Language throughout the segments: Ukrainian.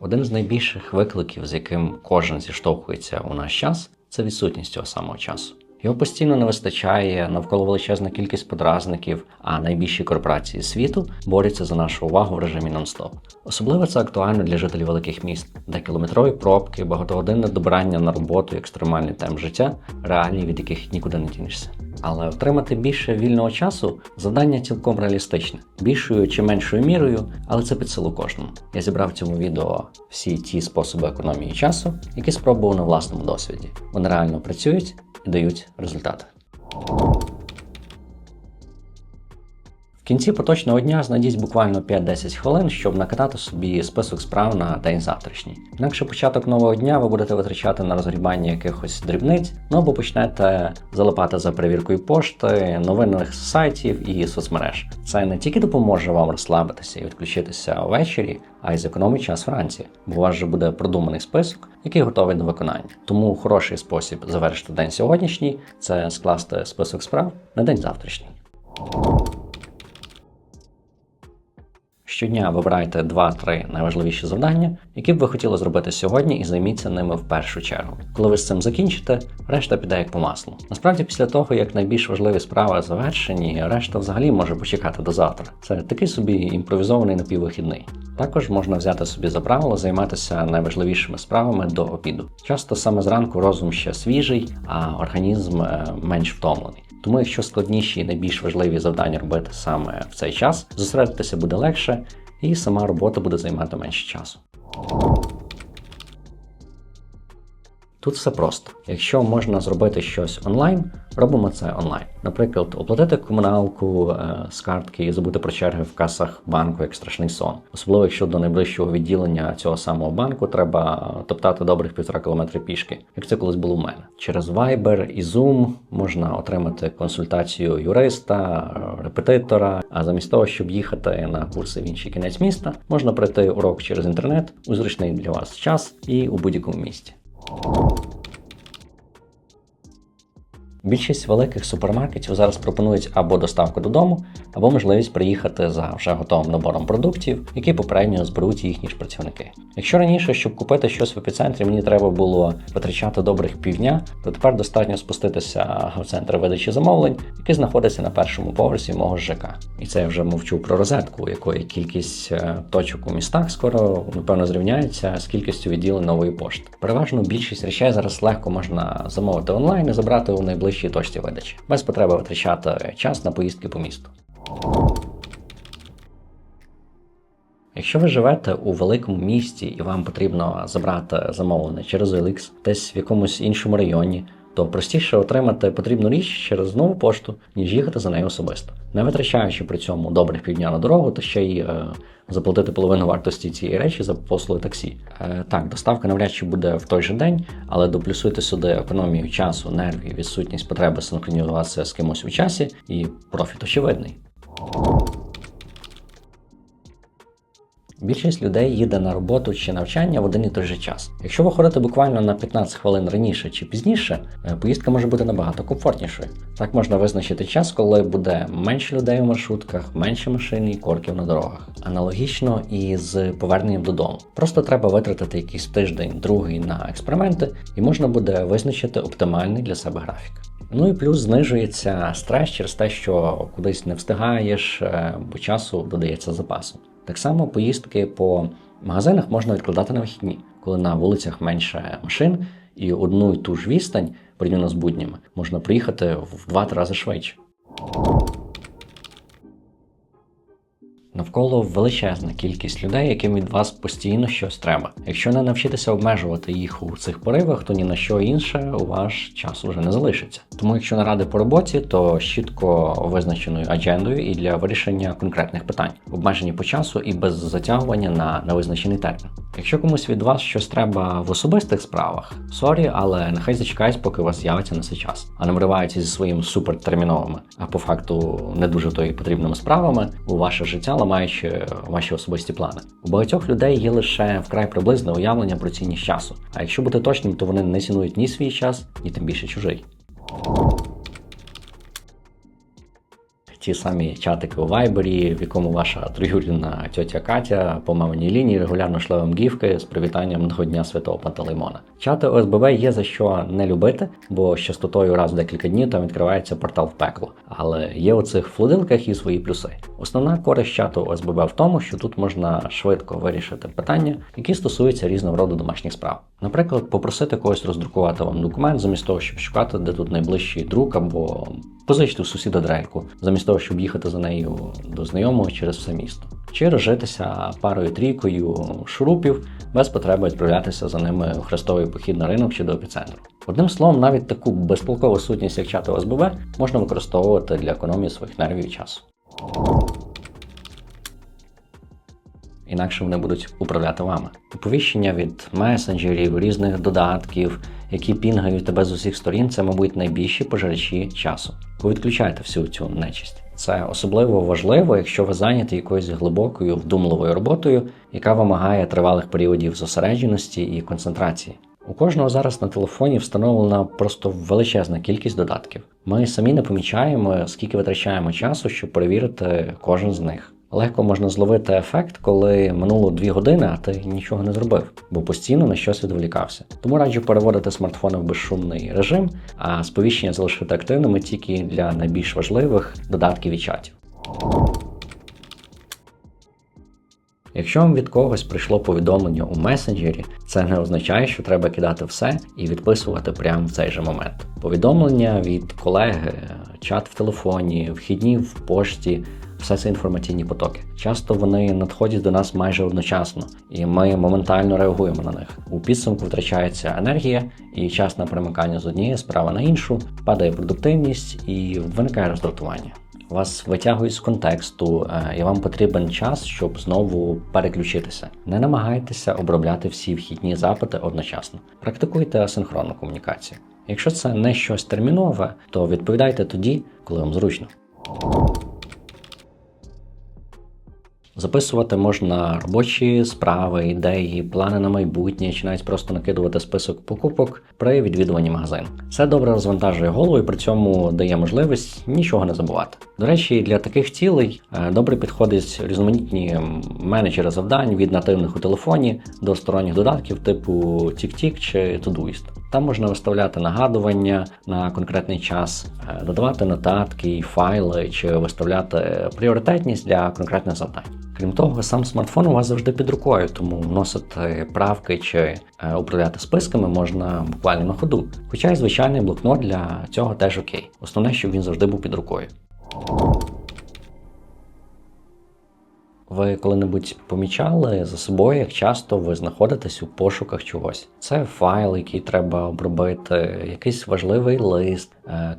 Один з найбільших викликів, з яким кожен зіштовхується у наш час, це відсутність цього самого часу. Його постійно не вистачає, навколо величезна кількість подразників, а найбільші корпорації світу борються за нашу увагу в режимі нон-стоп. Особливо це актуально для жителів великих міст, де кілометрові пробки, багатогодинне добирання на роботу і екстремальний темп життя реалії, від яких нікуди не дінешся. Але отримати більше вільного часу завдання цілком реалістичне, більшою чи меншою мірою, але це під силу кожному. Я зібрав в цьому відео всі ті способи економії часу, які спробував на власному досвіді. Вони реально працюють і дають результати. Кінці поточного дня знайдіть буквально 5-10 хвилин, щоб накатати собі список справ на день завтрашній. Інакше початок нового дня ви будете витрачати на розгрібання якихось дрібниць, ну або почнете залипати за перевіркою пошти, новинних сайтів і соцмереж. Це не тільки допоможе вам розслабитися і відключитися ввечері, а й зекономить час вранці, бо у вас вже буде продуманий список, який готовий до виконання. Тому хороший спосіб завершити день сьогоднішній це скласти список справ на день завтрашній. Щодня вибирайте 2-3 найважливіші завдання, які б ви хотіли зробити сьогодні, і займіться ними в першу чергу. Коли ви з цим закінчите, решта піде як по маслу. Насправді, після того, як найбільш важливі справи завершені, решта взагалі може почекати до завтра. Це такий собі імпровізований напіввихідний. Також можна взяти собі за правило займатися найважливішими справами до обіду. Часто саме зранку розум ще свіжий, а організм е, менш втомлений. Тому, якщо складніші і найбільш важливі завдання робити саме в цей час, зосередитися буде легше, і сама робота буде займати менше часу. Тут все просто. Якщо можна зробити щось онлайн, робимо це онлайн. Наприклад, оплатити комуналку е, з картки і забути про черги в касах банку як страшний сон. Особливо, якщо до найближчого відділення цього самого банку треба топтати добрих півтора кілометри пішки, як це колись було в мене. Через Viber і Zoom можна отримати консультацію юриста, репетитора. А замість того, щоб їхати на курси в інший кінець міста, можна пройти урок через інтернет у зручний для вас час і у будь-якому місті. Більшість великих супермаркетів зараз пропонують або доставку додому, або можливість приїхати за вже готовим набором продуктів, які попередньо зберуть їхні ж працівники. Якщо раніше, щоб купити щось в епіцентрі, мені треба було витрачати добрих півдня, то тепер достатньо спуститися в центр видачі замовлень, який знаходиться на першому поверсі мого ЖК. І це я вже мовчу про розетку, якої кількість е, точок у містах скоро напевно зрівняється з кількістю відділень нової пошти. Переважно більшість речей зараз легко можна замовити онлайн і забрати у найближчій точці видачі, без потреби витрачати час на поїздки по місту. Якщо ви живете у великому місті і вам потрібно забрати замовлення через OLX десь в якомусь іншому районі, то простіше отримати потрібну річ через нову пошту, ніж їхати за нею особисто, не витрачаючи при цьому добрих півдня на дорогу та ще й е, заплатити половину вартості цієї речі за послуги таксі. Е, так, доставка навряд чи буде в той же день, але доплюсуйте сюди економію часу, нервів, відсутність потреби синхронізуватися з кимось у часі, і профіт очевидний. Більшість людей їде на роботу чи навчання в один і той же час. Якщо ви ходите буквально на 15 хвилин раніше чи пізніше, е, поїздка може бути набагато комфортнішою. Так можна визначити час, коли буде менше людей у маршрутках, менше машин і корків на дорогах. Аналогічно і з поверненням додому. Просто треба витратити якийсь тиждень, другий на експерименти, і можна буде визначити оптимальний для себе графік. Ну і плюс знижується стрес через те, що кудись не встигаєш, е, бо часу додається запасу. Так само поїздки по магазинах можна відкладати на вихідні, коли на вулицях менше машин і одну і ту ж відстань порівняно з буднями можна приїхати в 2-3 рази швидше. Навколо величезна кількість людей, яким від вас постійно щось треба. Якщо не навчитися обмежувати їх у цих поривах, то ні на що інше у ваш час уже не залишиться. Тому, якщо наради по роботі, то чітко визначеною аджендою і для вирішення конкретних питань, обмежені по часу і без затягування на невизначений термін. Якщо комусь від вас щось треба в особистих справах, сорі, але нехай зачекають, поки у вас з'явиться на цей час, а не вриваються зі своїми супертерміновими, а по факту не дуже то і потрібними справами у ваше життя, ламаючи ваші особисті плани. У багатьох людей є лише вкрай приблизне уявлення про цінність часу. А якщо бути точним, то вони не цінують ні свій час, ні тим більше чужий. ті самі чатики у Вайбері, в якому ваша троюрідна тьотя Катя по маминій лінії регулярно шле вам гіфки з привітанням до Дня Святого Пантелеймона. Чати ОСББ є за що не любити, бо з частотою раз в декілька днів там відкривається портал в пекло. Але є у цих флудилках і свої плюси. Основна користь чату ОСББ в тому, що тут можна швидко вирішити питання, які стосуються різного роду домашніх справ. Наприклад, попросити когось роздрукувати вам документ, замість того, щоб шукати, де тут найближчий друк, або позичити у сусіда дрельку, замість того, щоб їхати за нею до знайомого через все місто. Чи розжитися парою трійкою шурупів без потреби відправлятися за ними у хрестовий похід на ринок чи до епіцентру. Одним словом, навіть таку безполкову сутність, як чати ОСББ, можна використовувати для економії своїх нервів і часу. Інакше вони будуть управляти вами. Оповіщення від месенджерів, різних додатків, які пінгають тебе з усіх сторін, це, мабуть, найбільші пожирачі часу. Повідключайте всю цю нечисть. Це особливо важливо, якщо ви зайняті якоюсь глибокою вдумливою роботою, яка вимагає тривалих періодів зосередженості і концентрації. У кожного зараз на телефоні встановлена просто величезна кількість додатків. Ми самі не помічаємо, скільки витрачаємо часу, щоб перевірити кожен з них. Легко можна зловити ефект, коли минуло дві години, а ти нічого не зробив, бо постійно на щось відволікався. Тому раджу переводити смартфони в безшумний режим, а сповіщення залишити активними тільки для найбільш важливих додатків і чатів. Якщо вам від когось прийшло повідомлення у месенджері, це не означає, що треба кидати все і відписувати прямо в цей же момент. Повідомлення від колеги, чат в телефоні, вхідні в пошті. Все це інформаційні потоки. Часто вони надходять до нас майже одночасно, і ми моментально реагуємо на них. У підсумку втрачається енергія і час на примикання з однієї справи на іншу, падає продуктивність і виникає роздратування. Вас витягують з контексту, е, і вам потрібен час, щоб знову переключитися. Не намагайтеся обробляти всі вхідні запити одночасно. Практикуйте асинхронну комунікацію. Якщо це не щось термінове, то відповідайте тоді, коли вам зручно. Записувати можна робочі справи, ідеї, плани на майбутнє, чи навіть просто накидувати список покупок при відвідуванні магазину. Це добре розвантажує голову і при цьому дає можливість нічого не забувати. До речі, для таких цілей е, добре підходять різноманітні менеджери завдань від нативних у телефоні до сторонніх додатків типу TickTick чи Todoist. Там можна виставляти нагадування на конкретний час, е, додавати нотатки, файли чи виставляти пріоритетність для конкретних завдань. Крім того, сам смартфон у вас завжди під рукою, тому вносити правки чи е, управляти списками можна буквально на ходу. Хоча й звичайний блокнот для цього теж окей. Основне, щоб він завжди був під рукою. Ви коли-небудь помічали за собою, як часто ви знаходитесь у пошуках чогось? Це файл, який треба обробити, якийсь важливий лист,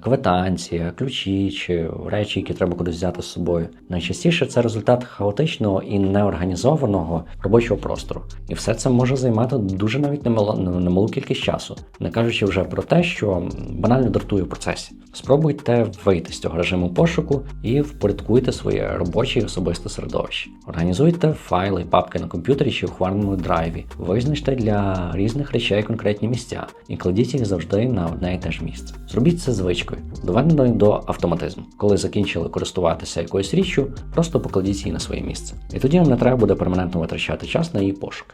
квитанція, ключі чи речі, які треба кудись взяти з собою. Найчастіше це результат хаотичного і неорганізованого робочого простору. І все це може займати дуже навіть немалу кількість часу, не кажучи вже про те, що банально дратує процесі. Спробуйте вийти з цього режиму пошуку і впорядкуйте своє робоче і особисте середовище. Організуйте файли, папки на комп'ютері чи в хмарному драйві. Визначте для різних речей конкретні місця і кладіть їх завжди на одне і те ж місце. Зробіть це звичкою, доведеною до автоматизму. Коли закінчили користуватися якоюсь річчю, просто покладіть її на своє місце. І тоді вам не треба буде перманентно витрачати час на її пошуки.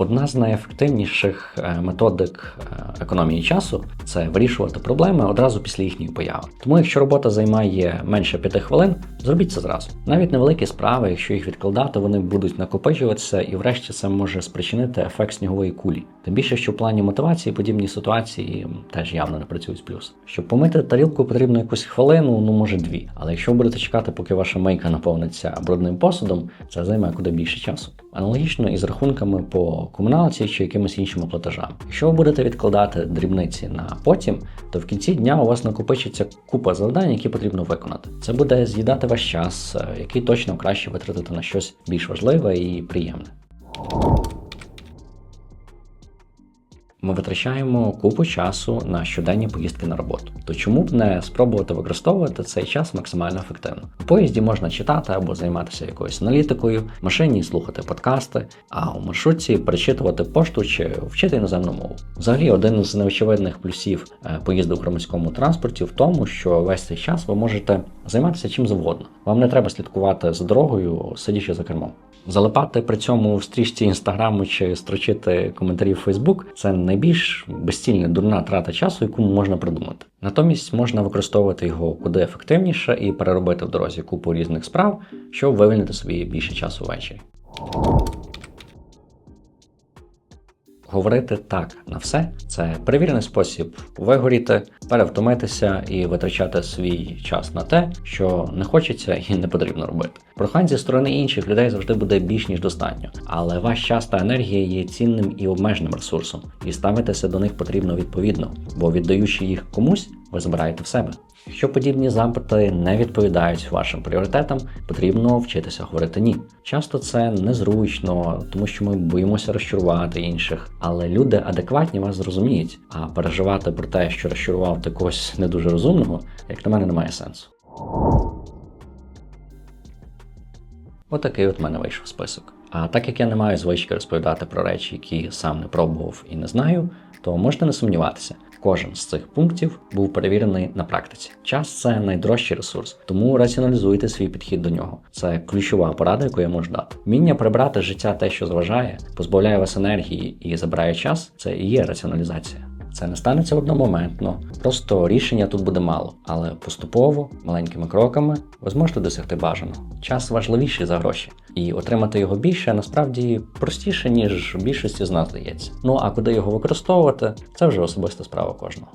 Одна з найефективніших е, методик е, економії часу це вирішувати проблеми одразу після їхньої появи. Тому, якщо робота займає менше 5 хвилин, зробіть це зразу. Навіть невеликі справи, якщо їх відкладати, вони будуть накопичуватися, і врешті це може спричинити ефект снігової кулі. Тим більше, що в плані мотивації подібні ситуації теж явно не працюють плюс. Щоб помити тарілку, потрібно якусь хвилину, ну може дві. Але якщо будете чекати, поки ваша мийка наповниться брудним посудом, це займе куди більше часу. Аналогічно із рахунками по комуналці чи якимось іншими платежами. Якщо ви будете відкладати дрібниці на потім, то в кінці дня у вас накопичиться купа завдань, які потрібно виконати. Це буде з'їдати ваш час, е, який точно краще витратити на щось більш важливе і приємне. Ми витрачаємо купу часу на щоденні поїздки на роботу. То чому б не спробувати використовувати цей час максимально ефективно? У поїзді можна читати або займатися якоюсь аналітикою, машині слухати подкасти, а у маршрутці перечитувати пошту чи вчити іноземну мову. Взагалі, один з неочевидних плюсів е, поїзду в громадському транспорті в тому, що весь цей час ви можете займатися чим завгодно. Вам не треба слідкувати за дорогою, сидячи за кермом. Залипати при цьому в стрічці інстаграму чи строчити коментарі в Фейсбук це найбільш безцільна дурна трата часу, яку можна придумати. Натомість можна використовувати його куди ефективніше і переробити в дорозі купу різних справ, щоб вивільнити собі більше часу ввечері. Говорити так. На все це перевірений спосіб. Вигоріти, перевтомитися і витрачати свій час на те, що не хочеться і не потрібно робити. Прохань зі сторони інших людей завжди буде більш ніж достатньо, але ваш час та енергія є цінним і обмеженим ресурсом, і ставитися до них потрібно відповідно, бо віддаючи їх комусь, ви забираєте в себе. Якщо подібні запити не відповідають вашим пріоритетам, потрібно вчитися говорити ні. Часто це незручно, тому що ми боїмося розчарувати інших, але люди адекватні вас зрозуміють, а переживати про те, що розчарував ти когось не дуже розумного, як на мене, немає сенсу. Отакий от в мене вийшов список. А так як я не маю звички розповідати про речі, які сам не пробував і не знаю, то можете не сумніватися. Кожен з цих пунктів був перевірений на практиці. Час це найдорожчий ресурс, тому раціоналізуйте свій підхід до нього. Це ключова порада, яку я можу дати. Вміння прибрати життя те, що зважає, позбавляє вас енергії і забирає час. Це і є раціоналізація. Це не станеться одномоментно, просто рішення тут буде мало, але поступово, маленькими кроками, ви зможете досягти бажаного. Час важливіший за гроші, і отримати його більше насправді простіше, ніж більшості з нас здається. Ну а куди його використовувати, це вже особиста справа кожного.